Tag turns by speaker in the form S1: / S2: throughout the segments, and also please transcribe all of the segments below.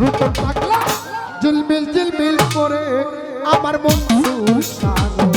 S1: রূপন পাগলা। ঝিলমিল ঝিলমিল করে আমার বন্ধু সারো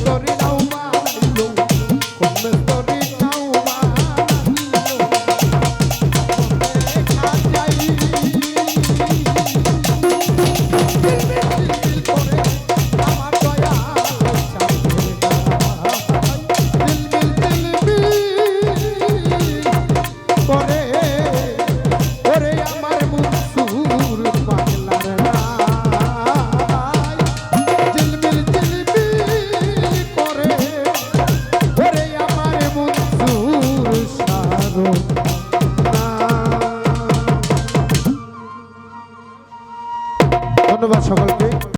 S1: ধরি
S2: নাও